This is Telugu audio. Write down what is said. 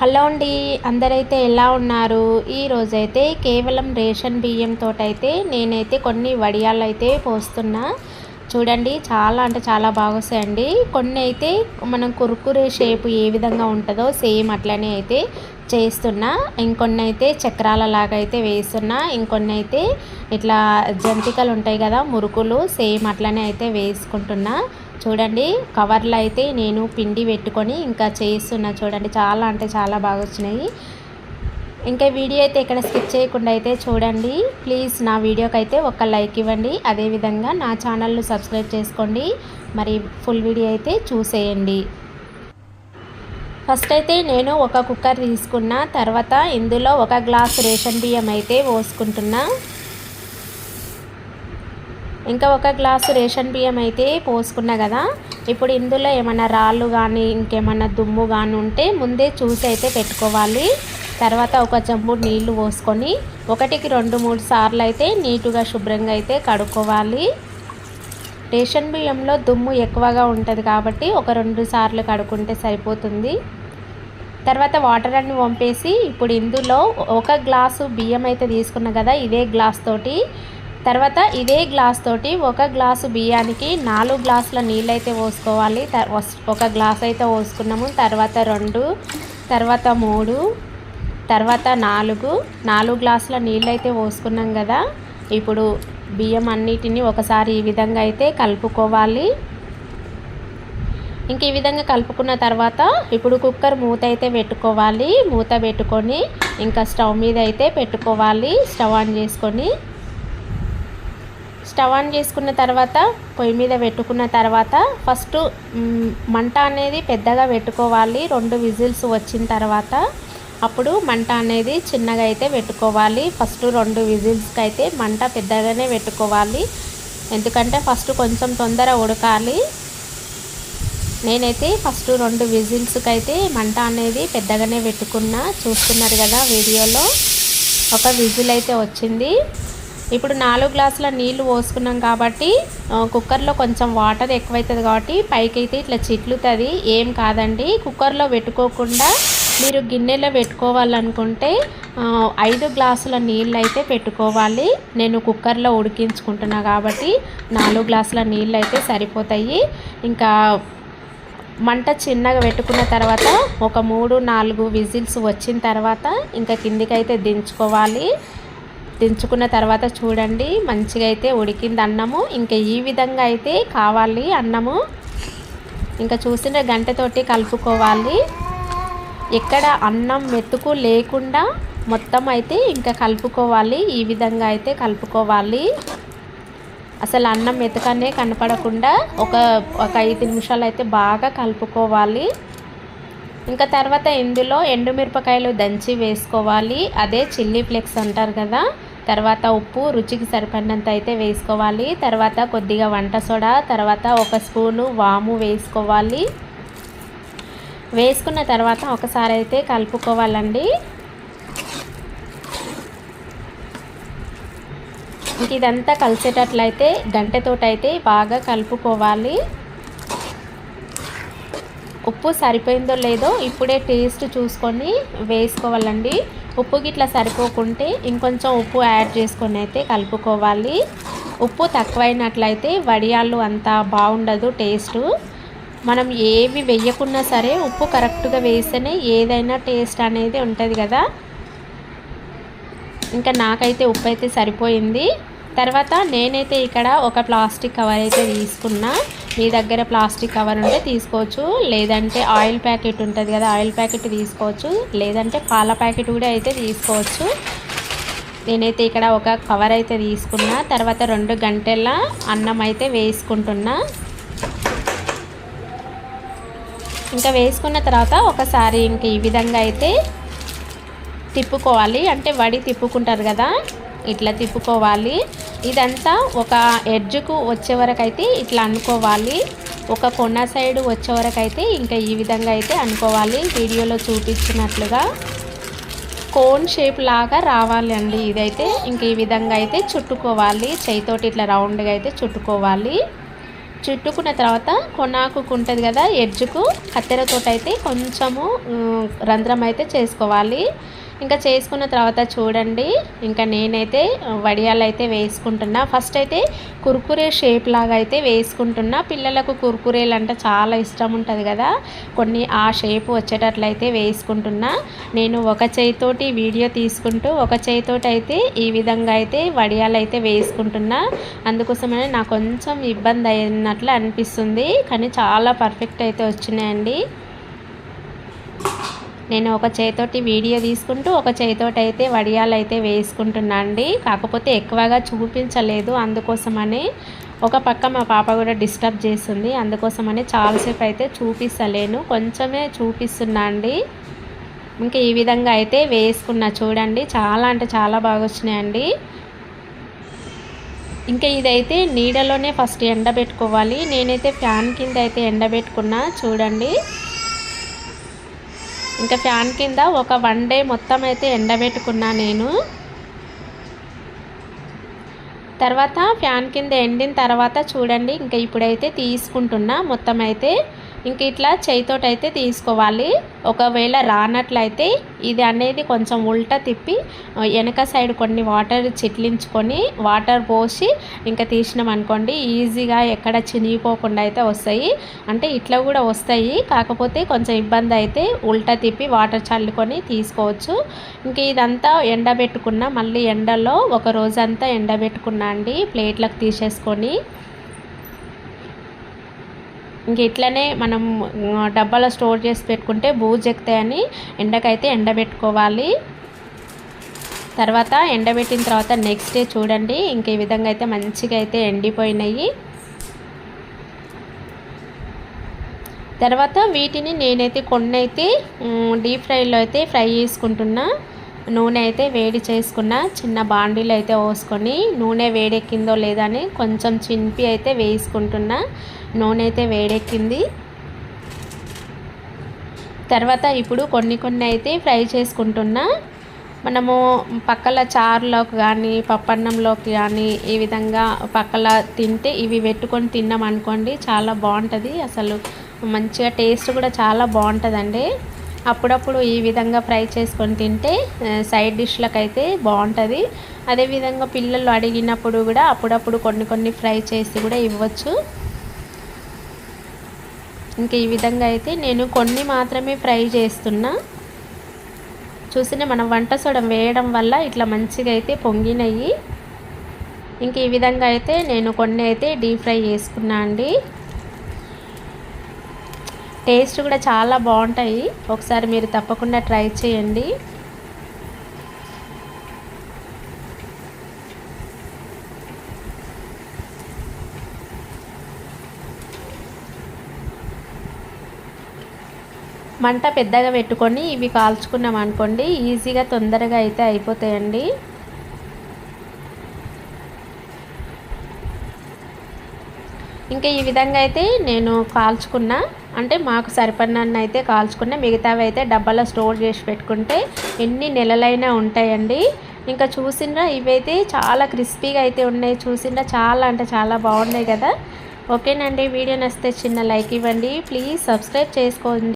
హలో అండి అందరైతే ఎలా ఉన్నారు? ఈరోజైతే కేవలం రేషన్ బియ్యంతో అయితే నేనైతే కొన్ని వడియాలు అయితే పోస్తున్నా. చూడండి చాలా అంటే చాలా బాగా వస్తాయండి కొన్ని అయితే మనం కురుకురే షేప్ ఏ విధంగా ఉంటుందో సేమ్ అట్లనే అయితే చేస్తున్నా. ఇంకొన్ని అయితే చక్రాల లాగా అయితే వేస్తున్నా. ఇంకొన్ని అయితే ఇట్లా జంతికలు ఉంటాయి కదా మురుకులు సేమ్ అట్లనే అయితే వేసుకుంటున్నా. చూడండి కవర్లో అయితే నేను పిండి పెట్టుకొని ఇంకా చేస్తున్నా. చూడండి చాలా అంటే చాలా బాగా వచ్చినాయి. ఇంకా వీడియో అయితే ఇక్కడ స్కిప్ చేయకుండా అయితే చూడండి. ప్లీజ్ నా వీడియోకి అయితే ఒక లైక్ ఇవ్వండి. అదేవిధంగా నా ఛానల్ను సబ్స్క్రైబ్ చేసుకోండి. మరి ఫుల్ వీడియో అయితే చూసేయండి. ఫస్ట్ అయితే నేను ఒక కుక్కర్ తీసుకున్న. తర్వాత ఇందులో ఒక గ్లాస్ రేషన్ బియ్యం అయితే పోసుకుంటున్నా. ఇంకా ఒక గ్లాసు రేషన్ బియ్యం అయితే పోసుకున్నా కదా. ఇప్పుడు ఇందులో ఏమైనా రాళ్ళు కానీ ఇంకేమైనా దుమ్ము కానీ ఉంటే ముందే చూసి అయితే పెట్టుకోవాలి. తర్వాత ఒక జంబు నీళ్ళు పోసుకొని ఒకటికి రెండు మూడు సార్లు అయితే నీటుగా శుభ్రంగా అయితే కడుక్కోవాలి. రేషన్ బియ్యంలో దుమ్ము ఎక్కువగా ఉంటుంది కాబట్టి ఒక రెండు సార్లు కడుక్కుంటే సరిపోతుంది. తర్వాత వాటర్ అన్ని పంపేసి ఇప్పుడు ఇందులో ఒక గ్లాసు బియ్యం అయితే తీసుకున్నా కదా ఇదే గ్లాస్ తోటి తర్వాత ఇదే గ్లాస్ తోటి ఒక గ్లాసు బియ్యానికి నాలుగు గ్లాసుల నీళ్ళు అయితే పోసుకోవాలి. ఒక గ్లాస్ అయితే పోసుకున్నాము. తర్వాత రెండు తర్వాత మూడు తర్వాత నాలుగు. నాలుగు గ్లాసుల నీళ్ళు అయితే పోసుకున్నాం కదా. ఇప్పుడు బియ్యం అన్నిటిని ఒకసారి ఈ విధంగా అయితే కలుపుకోవాలి. ఇంక ఈ విధంగా కలుపుకున్న తర్వాత ఇప్పుడు కుక్కర్ మూత అయితే పెట్టుకోవాలి. మూత పెట్టుకొని ఇంకా స్టవ్ మీద అయితే పెట్టుకోవాలి. స్టవ్ ఆన్ చేసుకొని స్టవ్ ఆన్ చేసుకున్న తర్వాత పొయ్యి మీద పెట్టుకున్న తర్వాత ఫస్ట్ మంట అనేది పెద్దగా పెట్టుకోవాలి. రెండు విజిల్స్ వచ్చిన తర్వాత అప్పుడు మంట అనేది చిన్నగా అయితే పెట్టుకోవాలి. ఫస్ట్ రెండు విజిల్స్కి అయితే మంట పెద్దగానే పెట్టుకోవాలి. ఎందుకంటే ఫస్ట్ కొంచెం తొందర ఉడకాలి. నేనైతే ఫస్ట్ రెండు విజిల్స్కి అయితే మంట అనేది పెద్దగానే పెట్టుకున్నా. చూస్తున్నారు కదా వీడియోలో. ఒక విజిల్ అయితే వచ్చింది. ఇప్పుడు నాలుగు గ్లాసుల నీళ్ళు పోసుకున్నాం కాబట్టి కుక్కర్లో కొంచెం వాటర్ ఎక్కువైతుంది కాబట్టి పైకి అయితే ఇట్లా చిట్లుతుంది. ఏం కాదండి కుక్కర్లో పెట్టుకోకుండా మీరు గిన్నెలో పెట్టుకోవాలనుకుంటే ఐదు గ్లాసుల నీళ్ళు అయితే పెట్టుకోవాలి. నేను కుక్కర్లో ఉడికించుకుంటున్నా కాబట్టి నాలుగు గ్లాసుల నీళ్ళు అయితే సరిపోతాయి. ఇంకా మంట చిన్నగా పెట్టుకున్న తర్వాత ఒక మూడు నాలుగు విజిల్స్ వచ్చిన తర్వాత ఇంకా కిందికైతే దించుకోవాలి. దించుకున్న తర్వాత చూడండి మంచిగా అయితే ఉడికింది అన్నము. ఇంకా ఈ విధంగా అయితే కావాలి అన్నము. ఇంకా చూసిన గంటతోటి కలుపుకోవాలి. ఎక్కడ అన్నం మెతుకు లేకుండా మొత్తం అయితే ఇంకా కలుపుకోవాలి. ఈ విధంగా అయితే కలుపుకోవాలి. అసలు అన్నం మెతుకనే కనపడకుండా ఒక ఒక ఐదు నిమిషాలు అయితే బాగా కలుపుకోవాలి. ఇంకా తర్వాత ఇందులో ఎండుమిరపకాయలు దంచి వేసుకోవాలి. అదే చిల్లీ ఫ్లెక్స్ అంటారు కదా తర్వాత ఉప్పు రుచికి సరిపడినంత అయితే వేసుకోవాలి. తర్వాత కొద్దిగా వంట సోడా తర్వాత ఒక స్పూను వాము వేసుకోవాలి. వేసుకున్న తర్వాత ఒకసారి అయితే కలుపుకోవాలండి. ఇంక ఇదంతా కలిసేటట్లయితే గంటెతోటైతే బాగా కలుపుకోవాలి. ఉప్పు సరిపోయిందో లేదో ఇప్పుడే టేస్ట్ చూసుకొని వేసుకోవాలండి. ఉప్పు గిట్లా సరిపోకుంటే ఇంకొంచెం ఉప్పు యాడ్ చేసుకొని అయితే కలుపుకోవాలి. ఉప్పు తక్కువైనట్లయితే వడియాలు అంత బాగుండదు టేస్ట్ మనం ఏవి వేయకున్నా సరే ఉప్పు కరెక్ట్గా వేస్తేనే ఏదైనా టేస్ట్ అనేది ఉంటుంది కదా. ఇంకా నాకైతే ఉప్పు అయితే సరిపోయింది. తర్వాత నేనైతే ఇక్కడ ఒక ప్లాస్టిక్ కవర్ అయితే తీసుకున్నా. మీ దగ్గర ప్లాస్టిక్ కవర్ ఉంటే తీసుకోవచ్చు. లేదంటే ఆయిల్ ప్యాకెట్ ఉంటుంది కదా ఆయిల్ ప్యాకెట్ తీసుకోవచ్చు. లేదంటే పాల ప్యాకెట్ కూడా అయితే తీసుకోవచ్చు. నేనైతే ఇక్కడ ఒక కవర్ అయితే తీసుకున్నా. తర్వాత రెండు గంటల అన్నం అయితే వేసుకుంటున్నా. ఇంకా వేసుకున్న తర్వాత ఒకసారి ఇంక ఈ విధంగా అయితే తిప్పుకోవాలి. అంటే వడి తిప్పుకుంటారు కదా ఇట్లా తిప్పుకోవాలి. ఇదంతా ఒక ఎడ్జ్కు వచ్చే వరకు అయితే ఇట్లా అనుకోవాలి. ఒక కొన్న సైడ్ వచ్చే వరకు అయితే ఇంకా ఈ విధంగా అయితే అనుకోవాలి. వీడియోలో చూపించినట్లుగా కోన్ షేప్ లాగా రావాలి అండి ఇదైతే ఇంక ఈ విధంగా అయితే చుట్టుకోవాలి. చేయితోటి ఇట్లా రౌండ్గా అయితే చుట్టుకోవాలి. చుట్టుకున్న తర్వాత కొనాకుకు ఉంటుంది కదా ఎడ్జ్కు కత్తెరతోటైతే అయితే కొంచెము రంధ్రం అయితే చేసుకోవాలి. ఇంకా చేసుకున్న తర్వాత చూడండి. ఇంకా నేనైతే వడియాలు అయితే వేసుకుంటున్నా. ఫస్ట్ అయితే కుర్కురే షేప్ లాగా అయితే వేసుకుంటున్నా. పిల్లలకు కుర్కురేలు అంటే చాలా ఇష్టం ఉంటుంది కదా. కొన్ని ఆ షేప్ వచ్చేటట్లయితే వేసుకుంటున్నా. నేను ఒక చేయితోటి వీడియో తీసుకుంటూ ఒక చేయితోటి అయితే ఈ విధంగా అయితే వడియాలు అయితే వేసుకుంటున్నా. అందుకోసమనే నాకు కొంచెం ఇబ్బంది అయినట్లు అనిపిస్తుంది. కానీ చాలా పర్ఫెక్ట్ అయితే వచ్చినాయండి. నేను ఒక చేతోటి వీడియో తీసుకుంటూ ఒక చేతోటి అయితే వడియాలు అయితే వేసుకుంటున్నా అండి. కాకపోతే ఎక్కువగా చూపించలేదు అందుకోసమని. ఒక పక్క మా పాప కూడా డిస్టర్బ్ చేస్తుంది అందుకోసమని చాలాసేపు అయితే చూపిస్తలేను. కొంచెమే చూపిస్తున్నా అండి. ఇంకా ఈ విధంగా అయితే వేసుకున్నా చూడండి. చాలా అంటే చాలా బాగా వచ్చినాయండి. ఇంకా ఇదైతే నీడలోనే ఫస్ట్ ఎండబెట్టుకోవాలి. నేనైతే ఫ్యాన్ కింద అయితే ఎండబెట్టుకున్నా. చూడండి. ఇంకా ఫ్యాన్ కింద ఒక వన్ డే మొత్తం అయితే ఎండబెట్టుకున్నా నేను. తర్వాత ఫ్యాన్ కింద ఎండిన తర్వాత చూడండి ఇంకా ఇప్పుడైతే తీసుకుంటున్నా మొత్తం అయితే. ఇంక ఇట్లా చేయితోటైతే అయితే తీసుకోవాలి. ఒకవేళ రానట్లయితే ఇది అనేది కొంచెం ఉల్టా తిప్పి వెనక సైడ్ కొన్ని వాటర్ చిట్లించుకొని వాటర్ పోసి ఇంకా తీసినాం అనుకోండి ఈజీగా ఎక్కడ చినిగిపోకుండా అయితే వస్తాయి. అంటే ఇట్లా కూడా వస్తాయి. కాకపోతే కొంచెం ఇబ్బంది అయితే ఉల్టా తిప్పి వాటర్ చల్లుకొని తీసుకోవచ్చు. ఇంక ఇదంతా ఎండబెట్టుకున్న మళ్ళీ ఎండలో ఒక రోజంతా ఎండబెట్టుకున్నా అండి ప్లేట్లకు తీసేసుకొని. ఇంక ఇట్లనే మనం డబ్బాలో స్టోర్ చేసి పెట్టుకుంటే బూజు ఎక్కుతాయని ఎండకైతే ఎండబెట్టుకోవాలి. తర్వాత ఎండబెట్టిన తర్వాత నెక్స్ట్ డే చూడండి ఇంక ఈ విధంగా అయితే మంచిగా అయితే ఎండిపోయినాయి. తర్వాత వీటిని నేనైతే కొన్ని అయితే డీప్ ఫ్రైలో అయితే ఫ్రై చేసుకుంటున్నా. నూనె అయితే వేడి చేసుకున్న చిన్న బాండీలు అయితే పోసుకొని నూనె వేడెక్కిందో లేదని కొంచెం చింపి అయితే వేసుకుంటున్నా నూనె అయితే వేడెక్కింది. తర్వాత ఇప్పుడు కొన్ని కొన్ని అయితే ఫ్రై చేసుకుంటున్నా. మనము పక్కల చారులోకి కానీ పప్పన్నంలోకి కానీ ఈ విధంగా పక్కల తింటే ఇవి పెట్టుకొని తిన్నాం అనుకోండి చాలా బాగుంటుంది. అసలు మంచిగా టేస్ట్ కూడా చాలా బాగుంటుందండి. అప్పుడప్పుడు ఈ విధంగా ఫ్రై చేసుకొని తింటే సైడ్ డిష్లకు అయితే బాగుంటుంది. అదేవిధంగా పిల్లలు అడిగినప్పుడు కూడా అప్పుడప్పుడు కొన్ని కొన్ని ఫ్రై చేసి కూడా ఇవ్వచ్చు. ఇంక ఈ విధంగా అయితే నేను కొన్ని మాత్రమే ఫ్రై చేస్తున్నా. చూసిన మనం వంట సోడం వేయడం వల్ల ఇట్లా మంచిగా అయితే పొంగినవి ఇంక ఈ విధంగా అయితే నేను కొన్ని అయితే డీప్ ఫ్రై చేసుకున్నా అండి. టేస్ట్ కూడా చాలా బాగుంటాయి. ఒకసారి మీరు తప్పకుండా ట్రై చేయండి. మంట పెద్దగా పెట్టుకొని ఇవి కాల్చుకున్నాం అనుకోండి ఈజీగా తొందరగా అయితే అయిపోతాయండి. ఇంకా ఈ విధంగా అయితే నేను కాల్చుకున్నా. అంటే మాకు సరిపడినన్ను అయితే కాల్చుకున్న. మిగతావి అయితే డబ్బాలో స్టోర్ చేసి పెట్టుకుంటే ఎన్ని నెలలైనా ఉంటాయండి. ఇంకా చూసిండ్రా ఇవైతే చాలా క్రిస్పీగా అయితే ఉన్నాయి. చూసిండ్రా చాలా అంటే చాలా బాగున్నాయి కదా. ఓకేనండి వీడియో నచ్చితే చిన్న లైక్ ఇవ్వండి. ప్లీజ్ సబ్స్క్రైబ్ చేసుకోండి.